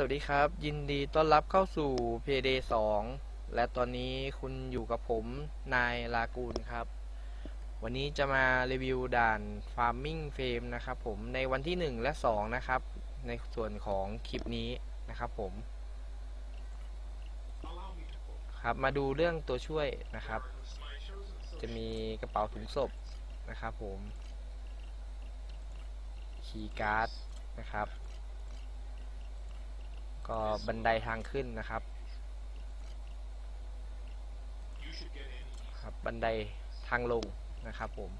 สวัสดีครับ ยินดีต้อนรับเข้าสู่ Payday 2 และตอนนี้คุณอยู่กับผมนายลากูลครับ วันนี้จะมารีวิวด่าน Farming Frame นะครับผมในวันที่ 1 และ 2 นะครับ ในส่วนของคลิปนี้นะครับผม ครับมาดูเรื่องตัวช่วยนะครับ จะมีกระเป๋าถุงศพนะครับผมคีย์การ์ดนะครับ ก็บันไดทางขึ้นนะครับ ครับบันไดทางลงนะครับผม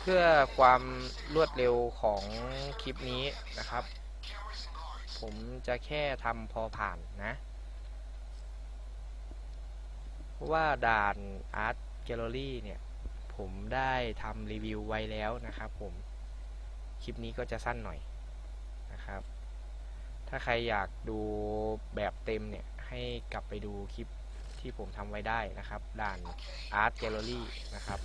เพื่อความรวดเร็วของคลิปนี้นะครับ ผมจะแค่ทำพอผ่านนะ เพราะว่าด่าน Art Gallery เนี่ย ผมได้ทำรีวิวไว้แล้วนะครับผม คลิปนี้ก็จะสั้นหน่อยนะครับ ถ้าใครอยากดูแบบเต็มเนี่ย ให้กลับไปดูคลิปที่ผมทำไว้ได้นะครับ ด่าน Art Gallery นะครับ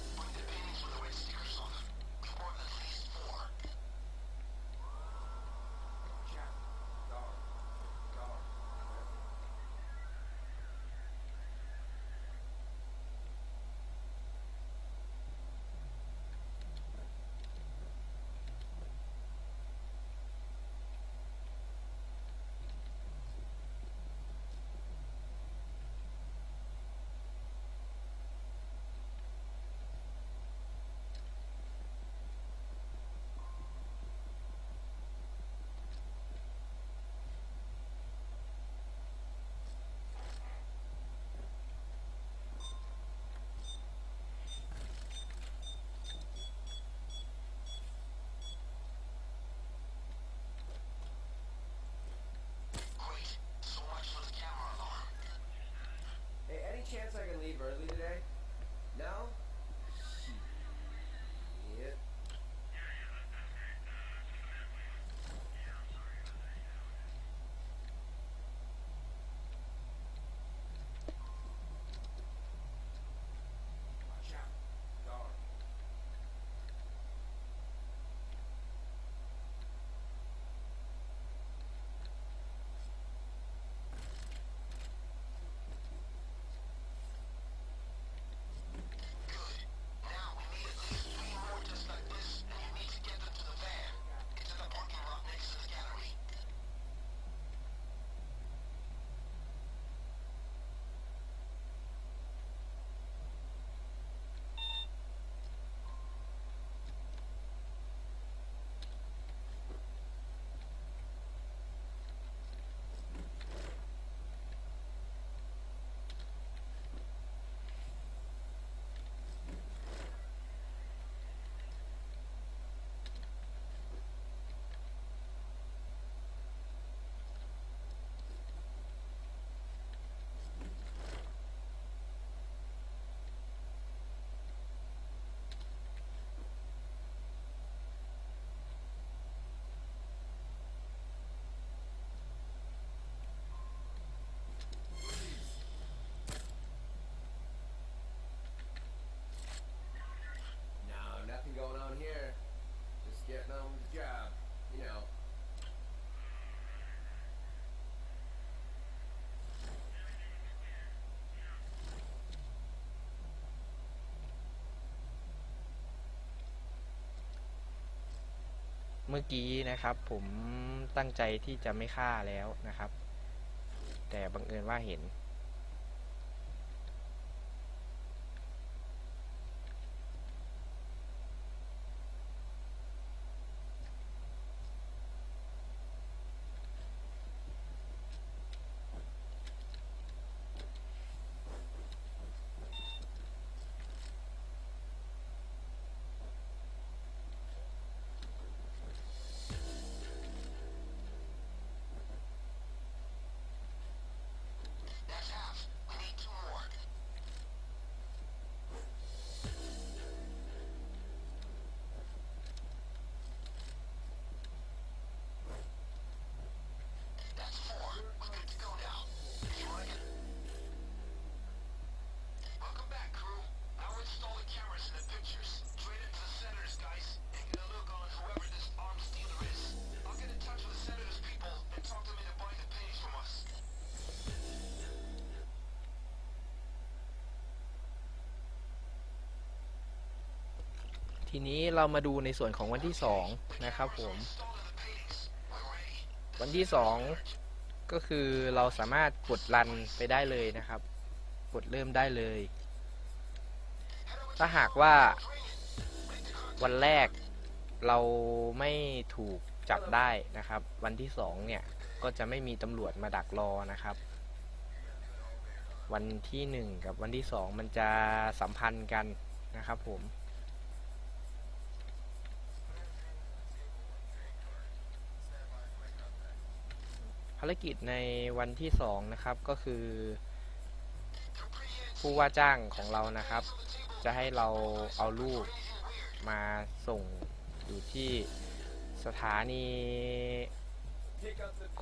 เมื่อกี้นะครับ ผมตั้งใจที่จะไม่ฆ่าแล้วนะครับ แต่บังเอิญว่าเห็น ทีนี้เรามาดูในส่วนของวันที่สองนะครับผม วันที่สองก็คือเราสามารถกดรันไปได้เลยนะครับ กดเริ่มได้เลย ถ้าหากว่าวันแรกเราไม่ถูกจับได้นะครับ วันที่สองเนี่ย ก็จะไม่มีตำรวจมาดักรอนะครับ วันที่หนึ่งกับวันที่สองมันจะสัมพันธ์กันนะครับผม ภารกิจในวันที่สองนะครับก็คือ ผู้ว่าจ้างของเรานะครับ จะให้เราเอารูปมาส่งอยู่ที่สถานี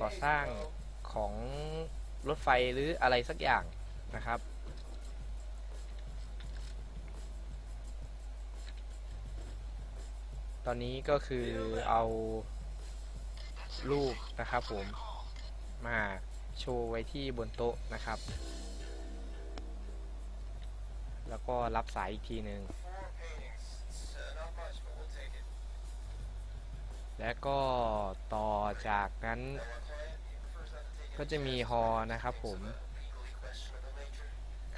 ก่อสร้างของรถไฟหรืออะไรสักอย่างนะครับ ตอนนี้ก็คือเอารูปนะครับผม มาโชว์ไว้ที่บนโต๊ะนะครับ แล้วก็รับสายอีกทีหนึ่งและก็ต่อจากนั้นก็จะมีฮอนะครับผม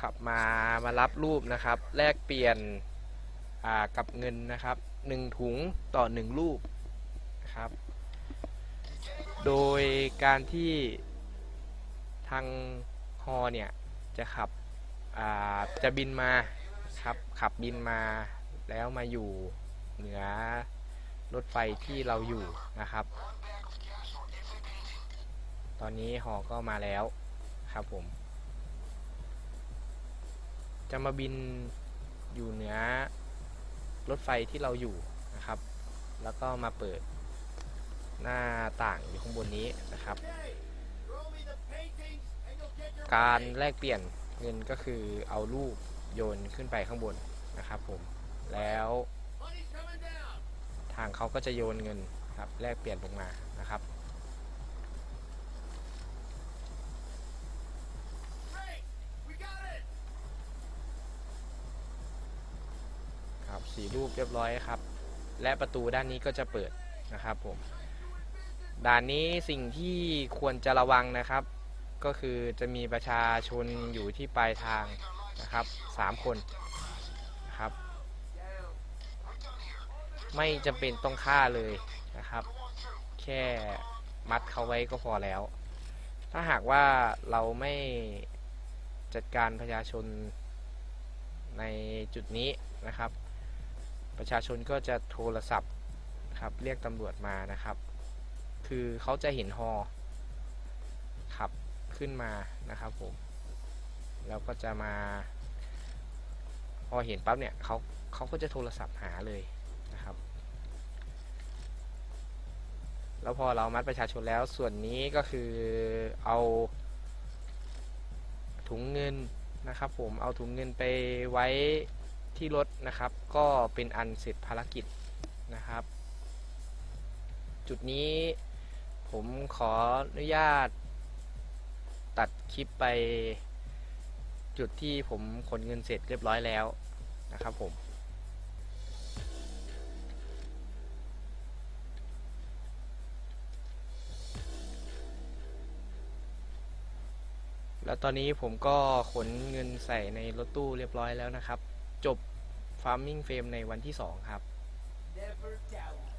ขับมามารับรูปนะครับ แลกเปลี่ยนกับเงินนะครับหนึ่งถุงต่อหนึ่งรูปนะครับ โดยการที่ทางฮอเนี่ย จะขับจะบินมาครับขับบินมาแล้วมาอยู่เหนือรถไฟที่เราอยู่นะครับ ตอนนี้ฮอก็มาแล้วครับผม จะมาบินอยู่เหนือรถไฟที่เราอยู่นะครับ แล้วก็มาเปิด หน้าต่างอยู่ข้างบนนี้นะครับ การแลกเปลี่ยนเงินก็คือเอารูปโยนขึ้นไปข้างบนนะครับผมแล้วทางเขาก็จะโยนเงินครับแลกเปลี่ยนลงมานะครับครับสีรูปเรียบร้อยครับ และประตูด้านนี้ก็จะเปิดนะครับผม ด่านนี้สิ่งที่ควรจะระวังนะครับ ก็คือจะมีประชาชนอยู่ที่ปลายทางนะครับสามคนนะครับ ไม่จำเป็นต้องฆ่าเลยนะครับ แค่มัดเขาไว้ก็พอแล้ว ถ้าหากว่าเราไม่จัดการประชาชนในจุดนี้นะครับ ประชาชนก็จะโทรศัพท์ครับเรียกตำรวจมานะครับ คือเขาจะเห็นฮอขับขึ้นมานะครับผมแล้วก็จะมา พอเห็นปั๊บเนี่ยเขาเขาก็จะโทรศัพท์หาเลยนะครับ แล้วพอเรามัดประชาชนแล้วส่วนนี้ก็คือเอาถุงเงินนะครับผมเอาถุงเงินไปไว้ที่รถนะครับ ก็เป็นอันเสร็จภารกิจนะครับ จุดนี้ ผมขออนุญาต ตัดคลิปไปจุดที่ผมขนเงินเสร็จเรียบร้อยแล้วนะครับผม แล้วตอนนี้ผมก็ขนเงินใส่ในรถตู้เรียบร้อยแล้วนะครับ จบ Farming Frame ในวันที่ 2 ครับ Never doubt